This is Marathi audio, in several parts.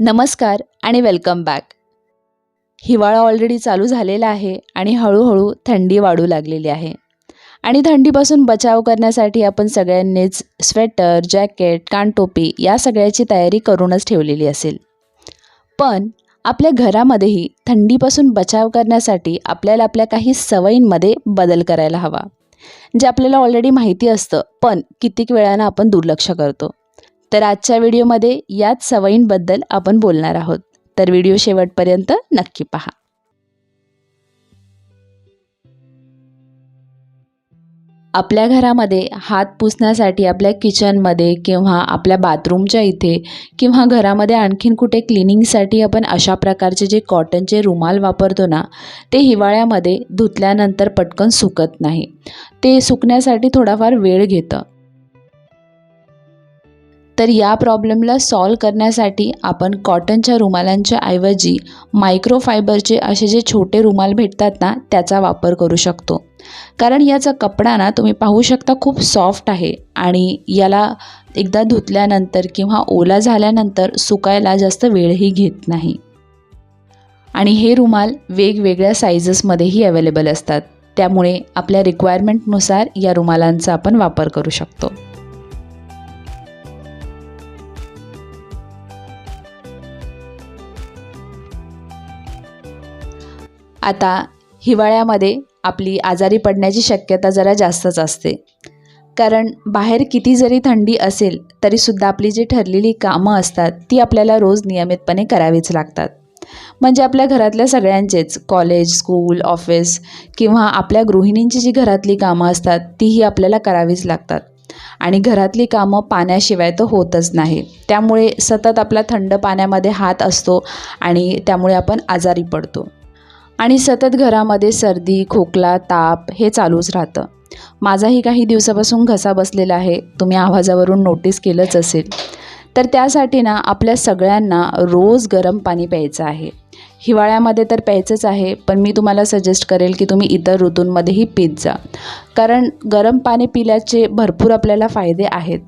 नमस्कार आणि वेलकम बॅक हिवाळा ऑलरेडी चालू झालेला आहे आणि हळूहळू थंडी वाढू लागलेली आहे. आणि थंडीपासून बचाव करण्यासाठी आपण सगळ्यांनीच स्वेटर जॅकेट कानटोपी या सगळ्याची तयारी करूनच ठेवलेली असेल. पण आपल्या घरामध्येही थंडीपासून बचाव करण्यासाठी आपल्याला आपल्या काही सवयींमध्ये बदल करायला हवा. जे आपल्याला ऑलरेडी माहिती असतं पण कितीक वेळानं आपण दुर्लक्ष करतो. तर आजच्या व्हिडिओमध्ये याच सवयींबद्दल आपण बोलणार आहोत. तर व्हिडिओ शेवटपर्यंत नक्की पहा. आपल्या घरामध्ये हात पुसण्यासाठी आपल्या किचनमध्ये किंवा आपल्या बाथरूमच्या इथे किंवा घरामध्ये आणखीन कुठे क्लिनिंगसाठी आपण अशा प्रकारचे जे कॉटनचे रुमाल वापरतो ना ते हिवाळ्यामध्ये धुतल्यानंतर पटकन सुकत नाही. ते सुकण्यासाठी थोडाफार वेळ घेतं. तर या प्रॉब्लेमला सॉल्व करण्यासाठी आपण कॉटनच्या रुमालांच्या ऐवजी मायक्रोफायबरचे असे जे छोटे रुमाल भेटतात ना त्याचा वापर करू शकतो. कारण याचा कपडा ना तुम्ही पाहू शकता खूप सॉफ्ट आहे आणि याला एकदा धुतल्यानंतर किंवा ओला झाल्यानंतर सुकायला जास्त वेळही घेत नाही. आणि हे रुमाल वेगवेगळ्या सायझेसमध्येही अवेलेबल असतात. त्यामुळे आपल्या रिक्वायरमेंटनुसार या रुमालांचा आपण वापर करू शकतो. आता हिवाळ्यामध्ये आपली आजारी पडण्याची शक्यता जरा जास्तच असते. कारण बाहेर किती जरी थंडी असेल तरीसुद्धा आपली जी ठरलेली कामं असतात ती आपल्याला रोज नियमितपणे करावीच लागतात. म्हणजे आपल्या घरातल्या सगळ्यांचेच कॉलेज स्कूल ऑफिस किंवा आपल्या गृहिणींची जी घरातली कामं असतात तीही आपल्याला करावीच लागतात. आणि घरातली कामं पाण्याशिवाय तर होतच नाही. त्यामुळे सतत आपला थंड पाण्यामध्ये हात असतो आणि त्यामुळे आपण आजारी पडतो. आणि सतत घरामध्ये सर्दी खोकला ताप हे चालूच राहतं. माझाही काही दिवसापासून घसा बसलेला आहे. तुम्ही आवाजावरून नोटीस केलंच असेल. तर त्यासाठी ना आपल्या सगळ्यांना रोज गरम पाणी प्यायचं आहे. हिवाळ्यामध्ये तर प्यायचंच आहे पण मी तुम्हाला सजेस्ट करेल की तुम्ही इतर ऋतूंमध्येही पीत जा. कारण गरम पाणी पिल्याचे भरपूर आपल्याला फायदे आहेत.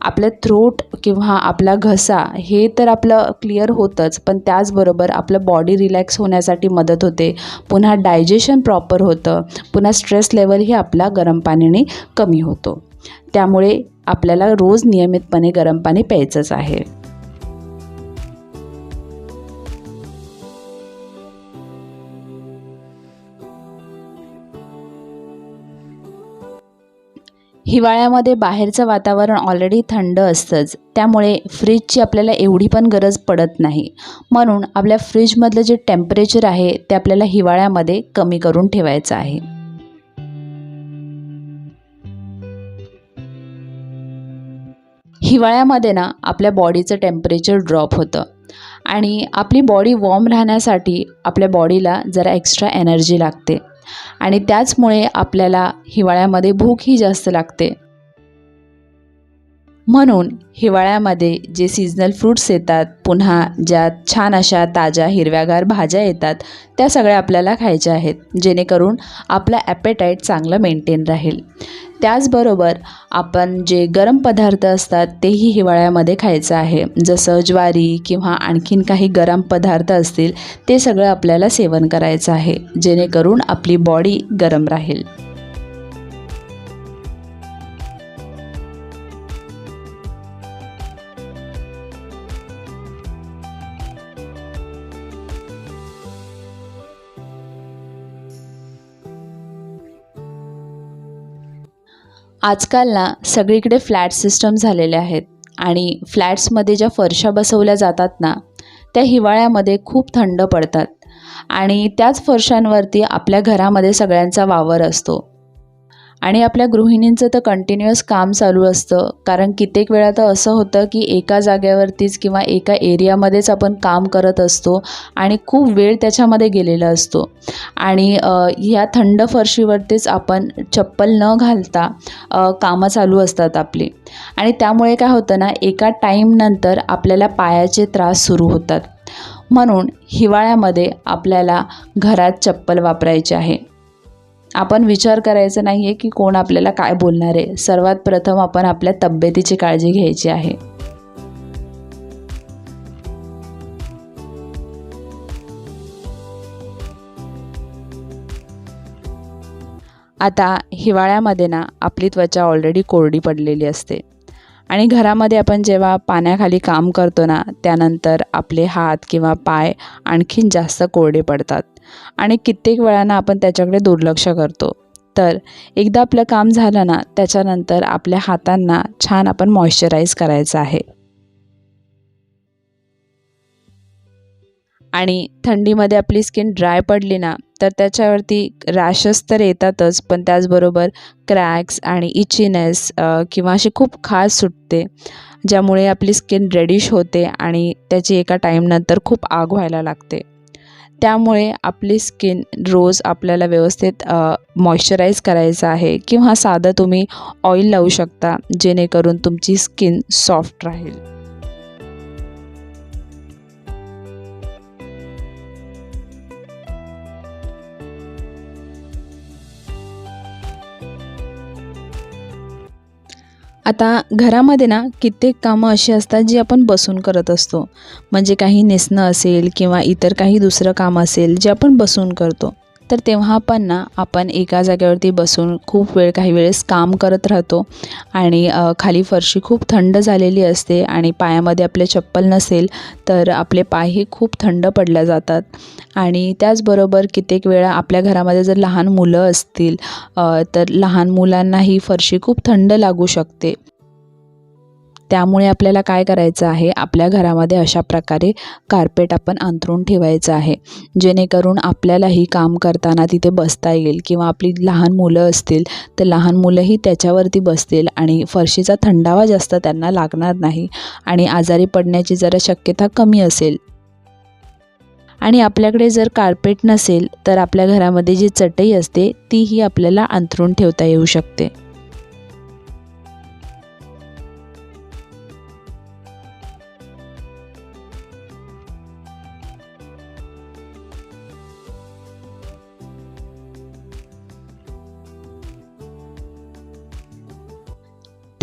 आपलं थ्रोट किंवा आपला घसा हे तर आपलं क्लिअर होतंच पण त्याचबरोबर आपलं बॉडी रिलॅक्स होण्यासाठी मदत होते. पुन्हा डायजेशन प्रॉपर होतं. पुन्हा स्ट्रेस लेवलही आपला गरम पाण्याने कमी होतो. त्यामुळे आपल्याला रोज नियमितपणे गरम पाणी प्यायचंच आहे. हिवाळ्यामध्ये बाहेरचं वातावरण ऑलरेडी थंड असतंच. त्यामुळे फ्रीजची आपल्याला एवढी पण गरज पडत नाही. म्हणून आपल्या फ्रीजमधलं जे टेम्परेचर आहे ते आपल्याला हिवाळ्यामध्ये कमी करून ठेवायचं आहे. हिवाळ्यामध्ये ना आपल्या बॉडीचं टेम्परेचर ड्रॉप होतं. आणि आपली बॉडी वॉर्म राहण्यासाठी आपल्या बॉडीला जरा एक्स्ट्रा एनर्जी लागते. आणि त्याचमुळे आपल्याला हिवाळ्यामध्ये भूकही जास्त लागते. म्हणून हिवाळ्यामध्ये जे सीजनल फ्रूट्स येतात पुन्हा ज्या छान अशा ताज्या हिरव्यागार भाज्या येतात त्या सगळ्या आपल्याला खायच्या आहेत जेणेकरून आपला ॲपेटाईट चांगलं मेंटेन राहील. त्याचबरोबर आपण जे गरम पदार्थ असतात तेही हिवाळ्यामध्ये खायचं आहे. जसं ज्वारी किंवा आणखीन काही गरम पदार्थ असतील ते सगळं आपल्याला सेवन करायचं आहे जेणेकरून आपली बॉडी गरम राहील. आजकाल ना सगळीकडे फ्लॅट सिस्टम झालेले आहेत आणि फ्लॅट्समध्ये ज्या फरशा बसवल्या जातात ना त्या हिवाळ्यामध्ये खूप थंड पडतात. आणि त्याच फरशांवरती आपल्या घरामध्ये सगळ्यांचा वावर असतो. आणि आपल्या गृहिणींचं तर कंटिन्युअस काम चालू असतं. कारण कित्येक वेळा तर असं होतं की एका जागेवरतीच किंवा एका एरियामध्येच आपण काम करत असतो आणि खूप वेळ त्याच्यामध्ये गेलेला असतो. आणि ह्या थंड फरशीवरतीच आपण चप्पल न घालता कामं चालू असतात आपली. आणि त्यामुळे काय होतं ना एका टाईमनंतर आपल्याला पायाचे त्रास सुरू होतात. म्हणून हिवाळ्यामध्ये आपल्याला घरात चप्पल वापरायची आहे. आपण विचार करायचा नाही आहे की कोण आपल्याला काय बोलणार आहे. सर्वात प्रथम आपण आपल्या तब्येतीची काळजी घ्यायची आहे. आता हिवाळ्यामध्ये ना आपली त्वचा ऑलरेडी कोरडी पडलेली असते. आणि घरामध्ये आपण जेव्हा पाण्याखाली काम करतो ना त्यानंतर आपले हात किंवा पाय आणखीन जास्त कोरडे पडतात. आणि कित्येक वेळानं आपण त्याच्याकडे दुर्लक्ष करतो. तर एकदा आपलं काम झालं ना त्याच्यानंतर आपल्या हातांना छान आपण मॉइश्चराईज करायचं आहे. आणि थंडीमध्ये आपली स्किन ड्राय पडली ना तर त्याच्यावरती रॅशेस तर येतातच पण त्याचबरोबर क्रॅक्स आणि इचिनेस किंवा अशी खूप खास सुटते ज्यामुळे आपली स्किन रेडिश होते आणि त्याची एका टाईमनंतर खूप आग व्हायला लागते. त्यामुळे आपली स्किन रोज आपल्याला व्यवस्थित मॉइश्चराईज करायचं आहे किंवा साधं तुम्ही ऑइल लावू शकता जेणेकरून तुमची स्किन सॉफ्ट राहील. आता घरामध्ये ना कित्येक कामं अशी असतात जी आपण बसून करत असतो. म्हणजे काही नेसणं असेल किंवा इतर काही दुसरं काम असेल जे आपण बसून करतो. तर तेव्हा पण ना आपण एका जागेवरती बसून खूप वेळ काही वेळेस काम करत राहतो. आणि खाली फरशी खूप थंड झालेली असते आणि पायामध्ये आपले चप्पल नसेल तर आपले पाय हे खूप थंड पडल्या जातात. आणि त्याचबरोबर कित्येक वेळा आपल्या घरामध्ये जर लहान मुलं असतील तर लहान मुलांना ही फरशी खूप थंड लागू शकते. त्यामुळे आपल्याला काय करायचं आहे? आपल्या घरामध्ये अशा प्रकारे कार्पेट आपण अंथरून ठेवायचं आहे. जेणेकरून आपल्यालाही काम करताना तिथे बसता येईल किंवा आपली लहान मुलं असतील तर लहान मुलंही त्याच्यावरती बसतील आणि फरशीचा थंडावा जास्त त्यांना लागणार नाही आणि आजारी पडण्याची जरा शक्यता कमी असेल. आणि आपल्याकडे जर कार्पेट नसेल तर आपल्या घरामध्ये जी चटई असते तीही आपल्याला अंथरून ठेवता येऊ शकते.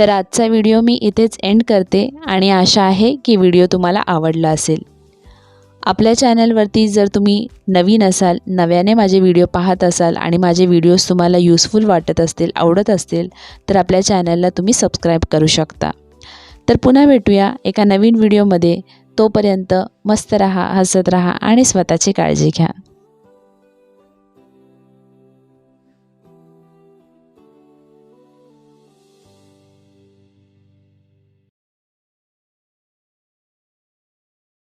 तर आजचा व्हिडिओ मी इथेच एंड करते आणि आशा आहे की व्हिडिओ तुम्हाला आवडला असेल. आपल्या चॅनलवरती जर तुम्ही नवीन असाल नव्याने माझे व्हिडिओ पाहत असाल आणि माझे व्हिडिओज तुम्हाला युजफुल वाटत असतील आवडत असतील तर आपल्या चॅनलला तुम्ही सबस्क्राईब करू शकता. तर पुन्हा भेटूया एका नवीन व्हिडिओमध्ये. तोपर्यंत मस्त रहा हसत रहा आणि स्वतःची काळजी घ्या.